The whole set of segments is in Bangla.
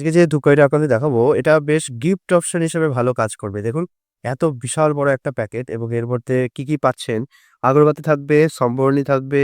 আজকে যে ধূপকাঠিটা আপনাদের দেখাবো, এটা বেশ গিফট অপশন হিসেবে ভালো কাজ করবে। দেখুন, এত বিশাল বড় একটা প্যাকেট এবং এর মধ্যে কি কি পাচ্ছেন? আগরবাতি থাকবে, সম্বরণী থাকবে,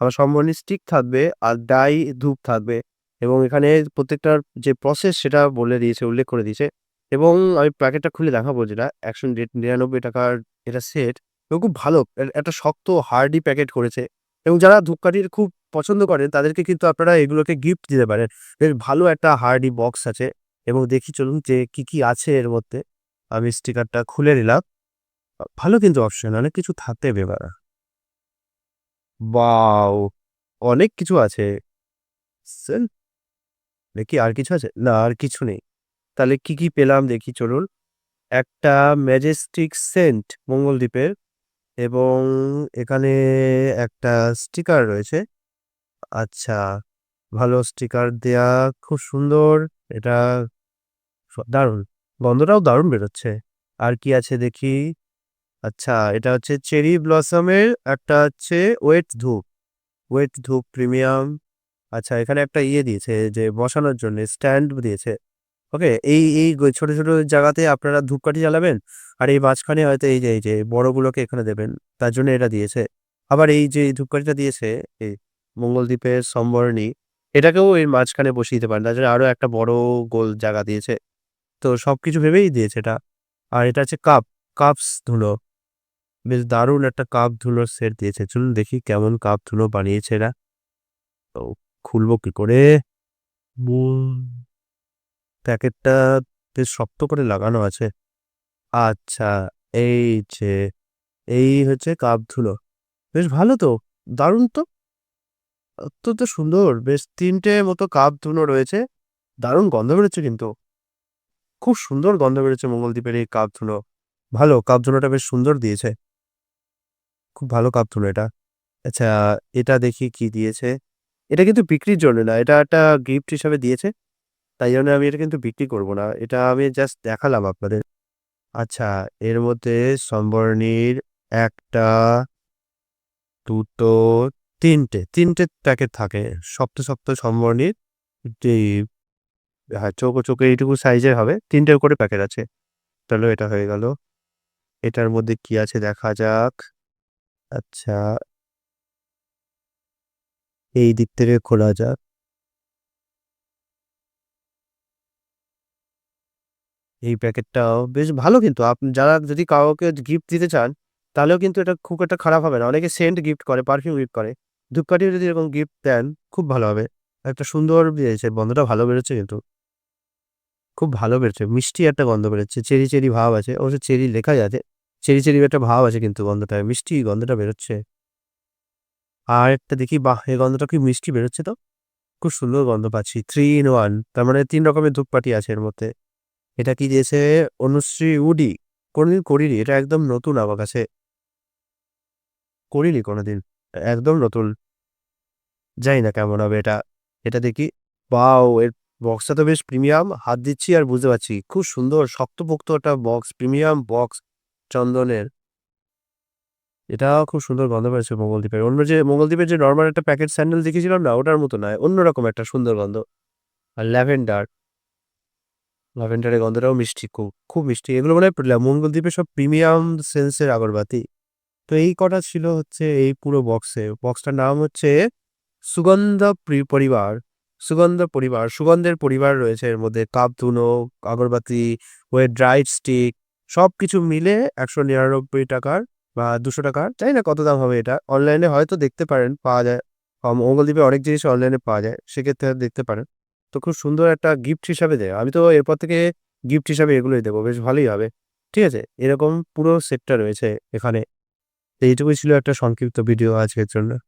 আবার সম্বরণী স্টিক থাকবে, আর ডাই ধূপ থাকবে এবং এখানে প্রত্যেকটার যে প্রসেস সেটা বলে দিয়েছে, উল্লেখ করে দিয়েছে এবং আমি প্যাকেটটা খুলে দেখাবো যেটা, একশো নিরানব্বই টাকার এটা সেট এবং খুব ভালো একটা শক্ত হার্ডি প্যাকেট করেছে এবং যারা ধূপকাঠির খুব পছন্দ করেন, তাদেরকে কিন্তু আপনারা এগুলোকে গিফট দিতে পারেন। বেশ ভালো একটা হার্ডি বক্স আছে এবং দেখি চলুন যে কি কি আছে এর মধ্যে। আমি স্টিকারটা খুলে নিলাম। ভালো কিন্তু অপশন অনেক কিছু থাকতে এবার। বাও অনেক কিছু আছে। দেখি আর কিছু আছে? না, আর কিছু নেই। তাহলে কি কি পেলাম দেখি চলুন। একটা ম্যাজেস্টিক সেন্ট মঙ্গলদ্বীপের এবং এখানে একটা স্টিকার রয়েছে। আচ্ছা ভালো স্টিকার দেয়া খুব সুন্দর। এটা দারুণ। গন্ধটাও দারুণ বেরোচ্ছে। আর কি আছে দেখি? আচ্ছা এটা হচ্ছে চেরি ব্লসমের একটা হচ্ছে ওয়েট ধূপ। ওয়েট ধূপ প্রিমিয়াম। আচ্ছা এখানে একটা ইয়ে দিয়েছে যে বসানোর জন্য, স্ট্যান্ড দিয়েছে। ওকে, এই এই ছোট ছোট জায়গাতে আপনারা ধূপকাঠি জ্বালাবেন। আর এই মাঝখানে হয়তো এই যে এই যে, বড়গুলোকে এখানে দেবেন। তার জন্য এটা দিয়েছে। আবার এই যে ধূপকাঠিটা দিয়েছে, এই মঙ্গলদ্বীপের সম্বরণী, এটাকেও এর মাঝখানে বসিয়ে দিতে পারেন। তার জন্য আরও একটা বড় গোল জায়গা দিয়েছে। তো সব কিছু ভেবেই দিয়েছে এটা। আর এটা হচ্ছে কাপ, কাপস ধুলো। বেশ দারুণ একটা কাপ ধুলোর সেট দিয়েছে। চলুন দেখি কেমন কাপ ধুলো বানিয়েছে এরা। তো খুলবো কি করে? প্যাকেটটা বেশ শক্ত করে লাগানো আছে। আচ্ছা এই যে, এই হচ্ছে কাপ ধুলো। বেশ ভালো তো, দারুণ তো। অত্যন্ত সুন্দর। বেশ তিনটে মতো কাপ ধুলো রয়েছে। দারুণ গন্ধ বেরোচ্ছে কিন্তু। খুব সুন্দর গন্ধ বেরোচ্ছে মঙ্গলদ্বীপের এই কাপ ধুনো। ভালো, কাপ ধুনোটা বেশ সুন্দর দিয়েছে। খুব ভালো কাপ ধুনো এটা। আচ্ছা এটা দেখি কি দিয়েছে। এটা কিন্তু বিক্রির জন্য না, এটা একটা গিফট হিসাবে দিয়েছে। তাই জন্য আমি এটা কিন্তু বিক্রি করব না। এটা আমি জাস্ট দেখালাম আপনাদের। আচ্ছা এর মধ্যে সম্বরণীর একটা দুটো তিনটে তিনটে প্যাকেট থাকে। শক্ত শক্ত সম্বরণীর যে হ্যাঁ চৌকো চৌকো এইটুকু সাইজের হবে। তিনটের করে প্যাকেট আছে। তাহলে এটা হয়ে গেল। এটার মধ্যে কি আছে দেখা যাক। আচ্ছা। এই দিক থেকে খোলা যাক। এই প্যাকেটটাও বেশ ভালো কিন্তু আপনি যারা যদি কাউকে গিফট দিতে চান, তাহলেও কিন্তু এটা খুব একটা খারাপ হবে না। অনেকে সেন্ট গিফট করে পারফিউম গিফট করে। ধূপকাঠিও যদি এরকম গিফট দেন, খুব ভালো হবে। একটা সুন্দর বেরিয়েছে গন্ধটা ভালো বেরোচ্ছে কিন্তু। খুব ভালো বেরোচ্ছে, মিষ্টি একটা গন্ধ বেরোচ্ছে, চেরি চেরি ভাব আছে, অবশ্য চেরি লেখাই আছে, চেরি চেরি একটা ভাব আছে কিন্তু গন্ধটায় মিষ্টি গন্ধটা বেরোচ্ছে। আর একটা দেখি, বাহ, এই গন্ধটা কি মিষ্টি বেরোচ্ছে তো। খুব সুন্দর গন্ধ পাচ্ছি থ্রি ইন ওয়ান তার মানে তিন রকমের ধূপকাঠি আছে এর মধ্যে। এটা কি দিয়েছে অনুশ্রী উডি? কোনোদিন করিনি, এটা একদম নতুন আমার কাছে। করিনি কোনোদিন, একদম নতুন। জানি না কেমন হবে এটা। এটা দেখি, বাও, এর বক্সটা তো বেশ প্রিমিয়াম হাত দিচ্ছি আর বুঝতে পারছি। খুব সুন্দর, শক্তপোক্ত একটা বক্স প্রিমিয়াম বক্স চন্দনের। এটা খুব সুন্দর গন্ধ পেয়েছে মঙ্গলদ্বীপের। অন্য যে, মঙ্গলদ্বীপের যে নর্মাল একটা প্যাকেট স্যান্ডেল দেখেছিলাম না, ওটার মতো নয়, অন্যরকম একটা সুন্দর গন্ধ। আর ল্যাভেন্ডার ল্যাভেন্ডারের গন্ধটাও মিষ্টি, খুব খুব মিষ্টি। এগুলো মনে মানে মঙ্গলদ্বীপের সব প্রিমিয়াম সেন্সের আগরবাতি। তো এই কটা ছিল হচ্ছে এই পুরো বক্সে বক্সটার নাম হচ্ছে সুগন্ধ প্রি- পরিবার, সুগন্ধ পরিবার, সুগন্ধের পরিবার রয়েছে এর মধ্যে কাপ, ধুনো, আগরবাতি ওয়ে ড্রাইড স্টিক সব কিছু মিলে একশো নিরানব্বই টাকার বা দুশো টাকার, জানি না কত দাম হবে এটা অনলাইনে হয়তো দেখতে পারেন, পাওয়া যায়। মঙ্গলদ্বীপে অনেক জিনিস অনলাইনে পাওয়া যায়, সেক্ষেত্রে দেখতে পারেন। তো খুব সুন্দর একটা গিফট হিসাবে দেয়। আমি তো এরপর থেকে গিফট হিসাবে এগুলোই দেবো, বেশ ভালোই হবে। ঠিক আছে? এরকম পুরো সেটটা রয়েছে এখানে। এইটুকুই ছিল একটা সংক্ষিপ্ত ভিডিও আজকের জন্য।